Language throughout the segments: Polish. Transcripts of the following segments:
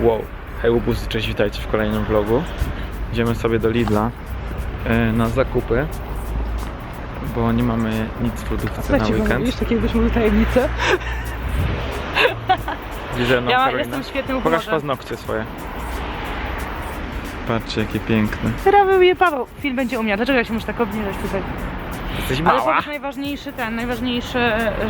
Wow. Hej łobuzzy, cześć, witajcie w kolejnym vlogu. Idziemy sobie do Lidla e, na zakupy, bo nie mamy nic w lodówce na weekend. Mówisz takie byś mówił tajemnicę. Widzę, no, ja Karolina. jestem świetnym Pokaż humorze. paznokcie swoje. Patrzcie, jakie piękne. Teraz je Paweł. Film będzie u mnie. Dlaczego ja się muszę tak obniżać tutaj? Jesteś Ale mała. najważniejszy ten, najważniejszy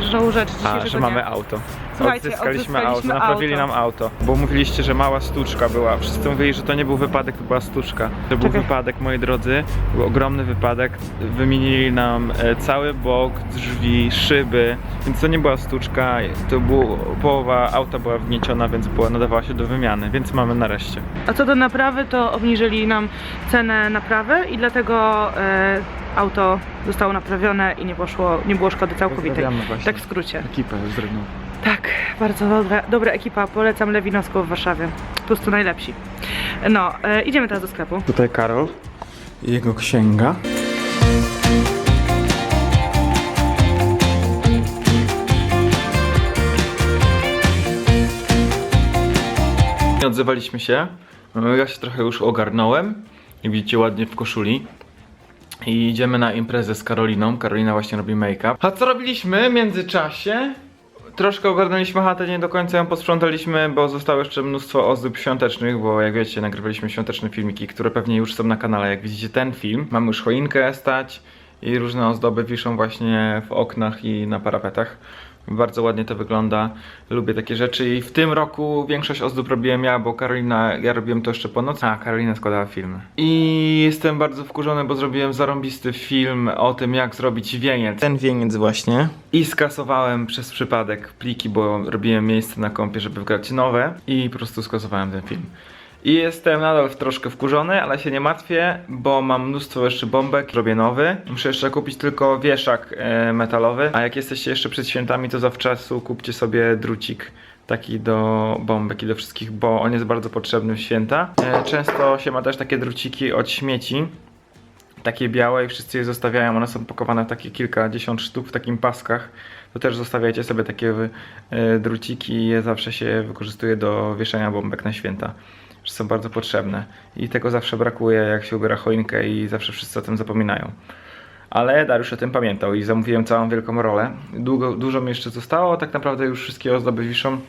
żoł rzecz A, dzisiejszego że dnia. mamy auto. Słuchajcie, odzyskaliśmy, odzyskaliśmy auto, naprawili auto. nam auto. Bo mówiliście, że mała stuczka była. Wszyscy mówili, że to nie był wypadek, to była stuczka. To był Czekaj. wypadek, moi drodzy. Był ogromny wypadek. Wymienili nam e, cały bok, drzwi, szyby. Więc to nie była stuczka. To było, połowa auta była wgnieciona, więc była, nadawała się do wymiany. Więc mamy nareszcie. A co do naprawy, to obniżyli nam cenę naprawy i dlatego e, auto zostało naprawione i nie poszło, nie było szkody całkowitej. Tak w skrócie. Ekipę z Rydną. Tak, bardzo dobra, dobra ekipa. Polecam Lewinowską w Warszawie. Po prostu najlepsi. No, e, idziemy teraz do sklepu. Tutaj Karol i jego księga. Nie odzywaliśmy się. No, Ja się trochę już ogarnąłem. I widzicie ładnie w koszuli. I idziemy na imprezę z Karoliną. Karolina właśnie robi make-up. A co robiliśmy w międzyczasie? Troszkę ogarnęliśmy chatę, nie do końca ją posprzątaliśmy, bo zostało jeszcze mnóstwo ozdób świątecznych, bo jak wiecie, nagrywaliśmy świąteczne filmiki, które pewnie już są na kanale. Jak widzicie ten film, mamy już choinkę stać i różne ozdoby wiszą właśnie w oknach i na parapetach. Bardzo ładnie to wygląda, lubię takie rzeczy i w tym roku większość ozdób robiłem ja, bo Karolina, ja robiłem to jeszcze po nocy, a Karolina składała filmy. I jestem bardzo wkurzony, bo zrobiłem zarąbisty film o tym, jak zrobić wieniec. Ten wieniec właśnie. I skasowałem przez przypadek pliki, bo robiłem miejsce na kompie, żeby wgrać nowe i po prostu skasowałem ten film. I jestem nadal troszkę wkurzony, ale się nie martwię, bo mam mnóstwo jeszcze bombek, robię nowy. Muszę jeszcze kupić tylko wieszak e, metalowy, a jak jesteście jeszcze przed świętami, to zawczasu kupcie sobie drucik taki do bombek i do wszystkich, bo on jest bardzo potrzebny w święta. E, często się ma też takie druciki od śmieci, takie białe i wszyscy je zostawiają, one są pakowane w takie kilkadziesiąt sztuk w takim paskach. To też zostawiajcie sobie takie e, druciki i je zawsze się wykorzystuje do wieszania bombek na święta. Że są bardzo potrzebne i tego zawsze brakuje jak się ubiera choinkę i zawsze wszyscy o tym zapominają. Ale Dariusz o tym pamiętał i zamówiłem całą wielką rolę. Długo, dużo mi jeszcze zostało, tak naprawdę już wszystkie ozdoby wiszą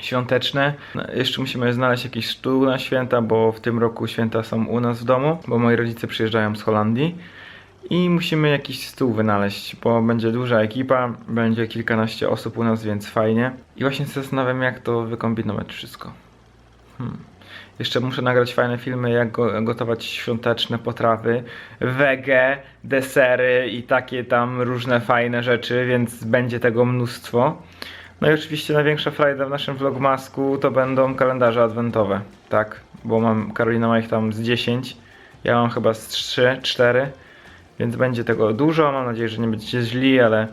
świąteczne. Jeszcze musimy znaleźć jakiś stół na święta, bo w tym roku święta są u nas w domu, bo moi rodzice przyjeżdżają z Holandii. I musimy jakiś stół wynaleźć, bo będzie duża ekipa, będzie kilkanaście osób u nas, więc fajnie. I właśnie zastanawiam, jak to wykombinować wszystko. Hmm. Jeszcze muszę nagrać fajne filmy, jak go, gotować świąteczne potrawy, wege, desery i takie tam różne fajne rzeczy, więc będzie tego mnóstwo. No i oczywiście największa frajda w naszym vlogmasku to będą kalendarze adwentowe, tak? Bo mam, Karolina ma ich tam z 10, ja mam chyba z 3, 4, więc będzie tego dużo, mam nadzieję, że nie będziecie źli, ale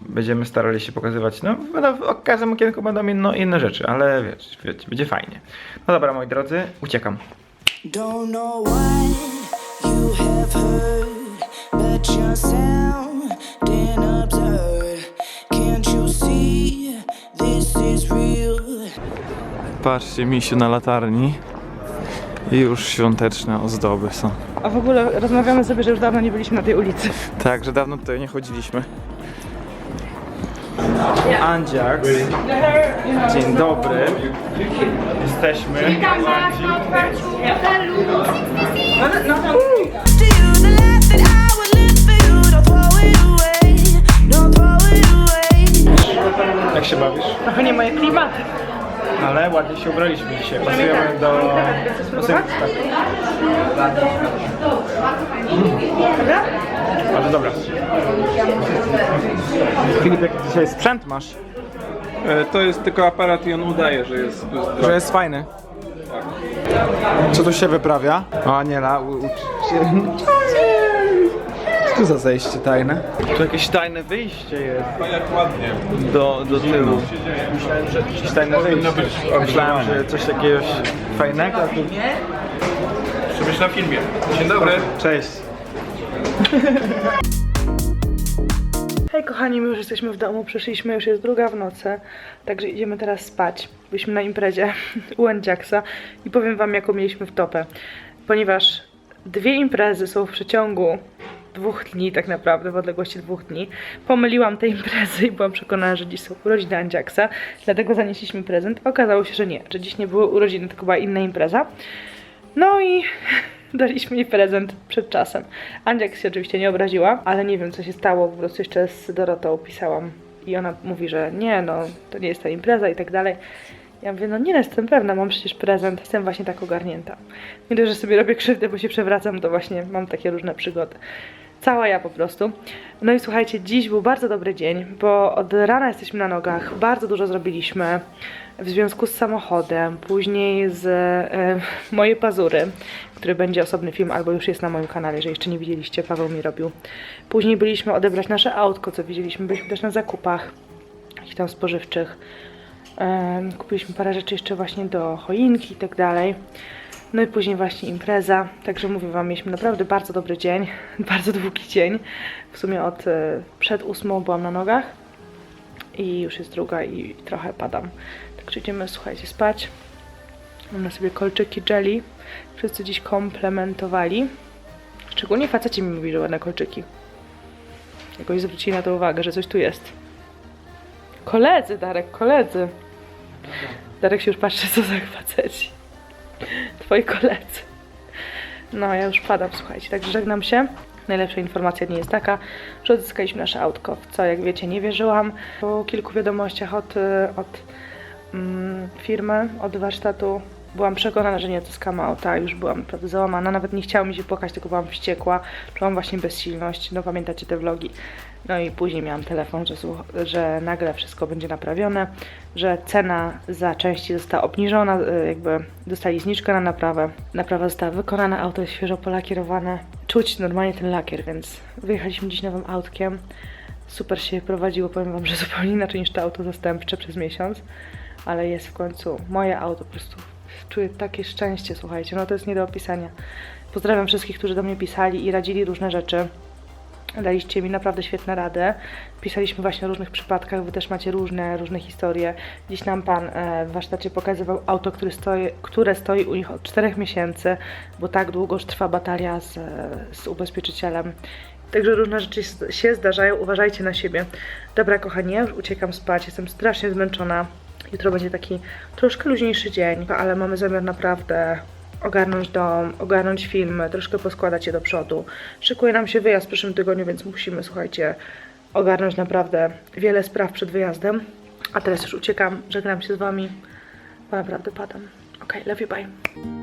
będziemy starali się pokazywać, no będą, w każdym okienku będą inno, inne rzeczy, ale wiesz, wiecie, będzie fajnie. No dobra, moi drodzy, uciekam. Don't know what you have heard, but you're sounding absurd. Can't you see this is real? Patrzcie, misiu na latarni i już świąteczne ozdoby są. A w ogóle rozmawiamy sobie, że już dawno nie byliśmy na tej ulicy. Tak, że dawno tutaj nie chodziliśmy. It away. Don't throw it away. Jak się bawisz? Trochę nie moje klimaty. Ale ładnie się ubraliśmy dzisiaj. Pasujemy do... Pasujemy, tak. Dobra? Bardzo dobra. Filip, jaki dzisiaj sprzęt masz? E, To jest tylko aparat i on udaje, że jest Że jest fajny. Co tu się wyprawia? O, Aniela, u-. Co tu za zejście tajne? Tu jakieś tajne wyjście jest jak ładnie. do, do tyłu. Myślałem, że jakieś tajne wyjście. Myślałem, że coś jakiegoś fajnego. a tu- na filmie. Dzień dobry. Cześć. Hej kochani, my już jesteśmy w domu, przyszliśmy, już jest druga w nocy, także idziemy teraz spać. Byliśmy na imprezie u Jacksa i powiem wam jaką mieliśmy w topę. Ponieważ dwie imprezy są w przeciągu dwóch dni tak naprawdę, w odległości dwóch dni. Pomyliłam te imprezy i byłam przekonana, że dziś są urodziny Andziaksa, dlatego zanieśliśmy prezent. Okazało się, że nie, że dziś nie były urodziny, tylko była inna impreza. No i daliśmy jej prezent przed czasem. Andziak się oczywiście nie obraziła, ale nie wiem co się stało, po prostu jeszcze z Dorotą pisałam i ona mówi, że nie no, to nie jest ta impreza i tak dalej. Ja mówię, no nie jestem pewna, mam przecież prezent, jestem właśnie tak ogarnięta. Nie dość, że sobie robię krzywdę, bo się przewracam, to właśnie mam takie różne przygody. Cała ja po prostu. No i słuchajcie, dziś był bardzo dobry dzień, bo od rana jesteśmy na nogach, bardzo dużo zrobiliśmy w związku z samochodem, później z e, moje pazury, który będzie osobny film, albo już jest na moim kanale, jeżeli jeszcze nie widzieliście, Paweł mi robił. Później byliśmy odebrać nasze autko, co widzieliśmy, byliśmy też na zakupach, jakichś tam spożywczych. Kupiliśmy parę rzeczy jeszcze właśnie do choinki i tak dalej. No i później właśnie impreza. Także mówię Wam, mieliśmy naprawdę bardzo dobry dzień, bardzo długi dzień. W sumie od e, przed ósmą byłam na nogach i już jest druga i trochę padam. Także idziemy, słuchajcie, spać. Mam na sobie kolczyki jelly. Wszyscy dziś komplementowali. Szczególnie faceci mi mówili, że ładne kolczyki. Jakoś zwrócili na to uwagę, że coś tu jest. Koledzy, Darek, koledzy. Darek się już patrzy, co za faceci. Twoi koledzy. No, ja już padam, słuchajcie, także żegnam się. Najlepsza informacja nie jest taka, że odzyskaliśmy nasze autko, w co, jak wiecie, nie wierzyłam. Po kilku wiadomościach od, y, od mm, firmy, od warsztatu byłam przekonana, że nie odzyskamy auta, już byłam naprawdę załamana, nawet nie chciało mi się płakać, tylko byłam wściekła, czułam właśnie bezsilność, no pamiętacie te vlogi. No i później miałam telefon, że, że nagle wszystko będzie naprawione, że cena za części została obniżona, y, jakby dostali zniżkę na naprawę. Naprawa została wykonana, auto jest świeżo polakierowane. Czuć normalnie ten lakier, więc wyjechaliśmy dziś nowym autkiem. Super się prowadziło, powiem Wam, że zupełnie inaczej niż to auto zastępcze przez miesiąc, ale jest w końcu moje auto, po prostu czuję takie szczęście, słuchajcie, no to jest nie do opisania. Pozdrawiam wszystkich, którzy do mnie pisali i radzili różne rzeczy. Daliście mi naprawdę świetne rady. Pisaliśmy właśnie o różnych przypadkach, wy też macie różne, różne historie. Dziś nam pan e, w warsztacie pokazywał auto, który stoi, które stoi u nich od 4 miesięcy, bo tak długo już trwa batalia z, z ubezpieczycielem. Także różne rzeczy się zdarzają, uważajcie na siebie. Dobra, kochani, ja już uciekam spać, jestem strasznie zmęczona. Jutro będzie taki troszkę luźniejszy dzień, ale mamy zamiar naprawdę ogarnąć dom, ogarnąć filmy, troszkę poskładać je do przodu. Szykuje nam się wyjazd w przyszłym tygodniu, więc musimy, słuchajcie, ogarnąć naprawdę wiele spraw przed wyjazdem. A teraz już uciekam, żegnam się z Wami, bo naprawdę padam. Ok, love you, bye.